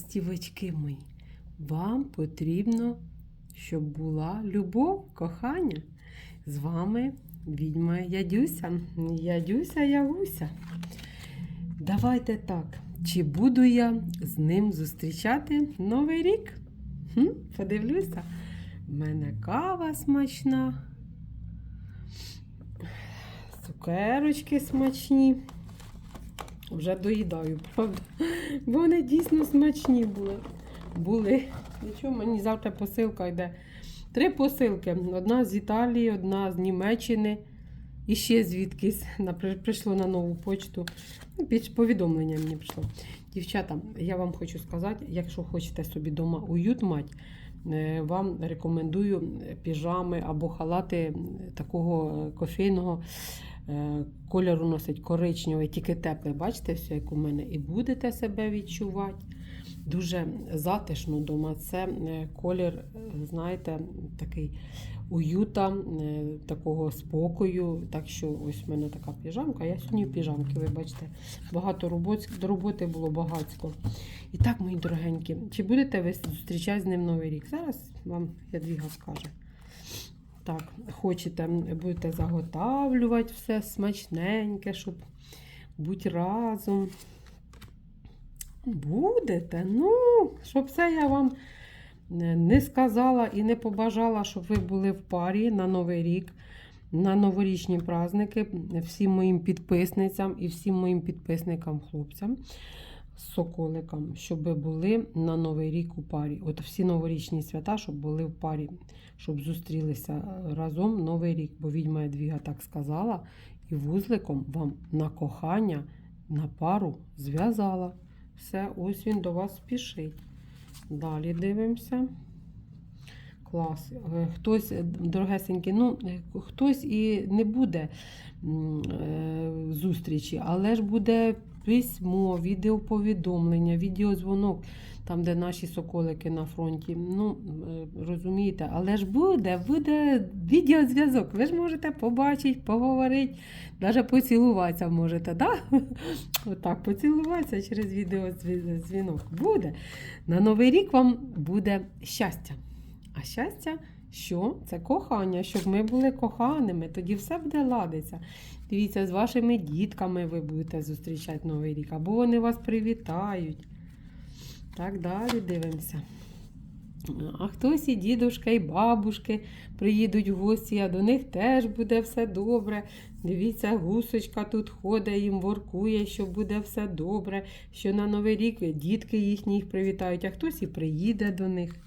Стівочки мої, вам потрібно, щоб була любов, кохання. З вами відьма Ядюся. Ядюся Ягуся. Давайте так. Чи буду я з ним зустрічати Новий рік? Хм, подивлюся. У мене кава смачна. Цукерочки смачні. Вже доїдаю, правда? Бо вони дійсно смачні були. Були. Нічого, мені завтра посилка йде. Три посилки. Одна з Італії, одна з Німеччини. І ще звідкись прийшло на нову почту. Ну, повідомлення мені прийшло. Дівчата, я вам хочу сказати, якщо хочете собі вдома уют мати, е, вам рекомендую піжами або халати такого кофейного е, кольору носить коричневий, тільки теплий. Бачите, все, як у мене, і будете себе відчувати. Дуже затишно вдома. Це е, колір, знаєте, такий уюта, е, такого спокою. Так що ось в мене така піжамка. Я сьогодні в піжамки, ви бачите, багато робот, роботи було багатько. І так, мої дорогенькі, чи будете ви зустрічати з ним Новий рік? Зараз вам Ядвіга скаже. Так, хочете, будете заготавлювати все смачненьке, щоб бути разом. Будете, ну, щоб це я вам е, не сказала і не побажала, щоб ви були в парі на Новий рік, на новорічні праздники, всім моїм підписницям і всім моїм підписникам, хлопцям, соколикам, щоб були на Новий рік у парі. От всі новорічні свята, щоб були в парі, щоб зустрілися разом Новий рік. Бо відьма Едвіга так сказала, і вузликом вам на кохання, на пару зв'язала. Все, ось він до вас спішить. Далі дивимося. Клас. Е, Хтось, е, дорогесенький, ну, е, хтось і не буде е, зустрічі, але ж буде письмо, відеоповідомлення, відеозвонок, там, де наші соколики на фронті. Ну, е, розумієте, але ж буде, буде відеозв'язок. Ви ж можете побачити, поговорити, навіть поцілуватися можете, да? Отак, поцілуватися через відеозвінок. Буде. На Новий рік вам буде щастя. А щастя, що? Це кохання, щоб ми були коханими, тоді все буде ладитися. Дивіться, з вашими дітками ви будете зустрічати Новий рік, або вони вас привітають. Так далі дивимося. А хтось і дідушка, і бабушки приїдуть в гості, а до них теж буде все добре. Дивіться, гусочка тут ходить, їм воркує, що буде все добре, що на Новий рік дітки їхні їх привітають, а хтось і приїде до них.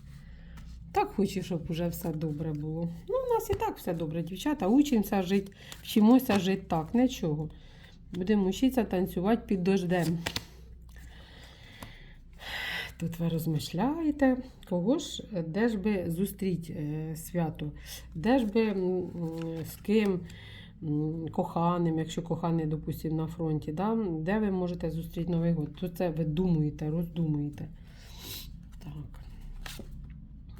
Так хочу, щоб уже все добре було. Ну, у нас і так все добре, дівчата. Учимося жити, вчимося жити так, нічого. Будемо вчитися танцювати під дождем. Тут ви розмишляєте, кого ж, де ж би зустріть е, свято, де ж би з ким коханим, якщо коханий, допустимо, на фронті, да? де ви можете зустріти Новий год. То це ви думаєте, роздумуєте.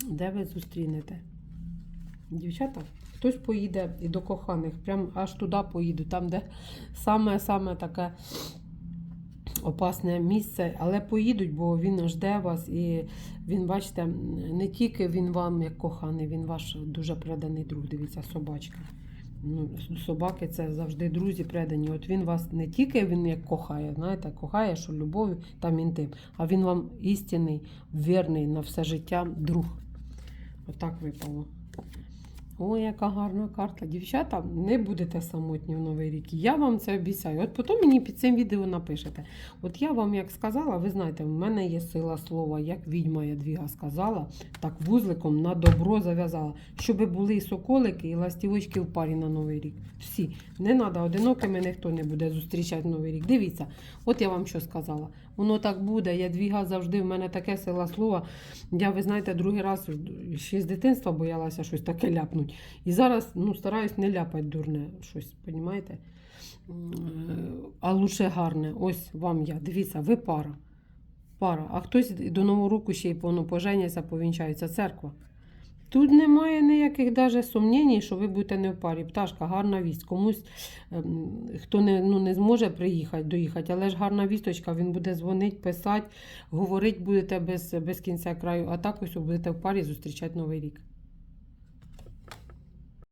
Де ви зустрінете? Дівчата, хтось поїде і до коханих, прям аж туди поїду, там, де саме-саме таке опасне місце, але поїдуть, бо він жде вас, і він, бачите, не тільки він вам як коханий, він ваш дуже преданий друг. Дивіться, собачка. Ну, собаки це завжди друзі предані. От він вас не тільки він як кохає, знаєте, кохає, що любов'ю там інтим, а він вам істинний, вірний на все життя друг. Отак випало. Ой, яка гарна карта. Дівчата, не будете самотні в Новий рік. Я вам це обіцяю. От потім мені під цим відео напишете. От я вам як сказала, ви знаєте, в мене є сила слова, як відьма Ядвіга сказала, так вузликом на добро зав'язала, щоб були і соколики, і ластівочки в парі на Новий рік. Всі. Не треба, одинокими ніхто не буде зустрічати Новий рік. Дивіться, от я вам що сказала. Воно так буде. Ядвіга завжди в мене таке сила слова. Я, ви знаєте, другий раз ще з дитинства боялася щось таке ляпнути. І зараз ну, стараюсь не ляпати дурне щось, розумієте? А лучше гарне. Ось вам я. Дивіться, ви пара. Пара. А хтось до Нового року ще й поженяться, повінчається церква. Тут немає ніяких даже сумнівів, що ви будете не в парі. Пташка, гарна вість. Комусь, ем, хто не, ну, не зможе приїхати, доїхати, але ж гарна вісточка, він буде дзвонити, писати, говорити будете без, без кінця краю, а так ось будете в парі зустрічати Новий рік.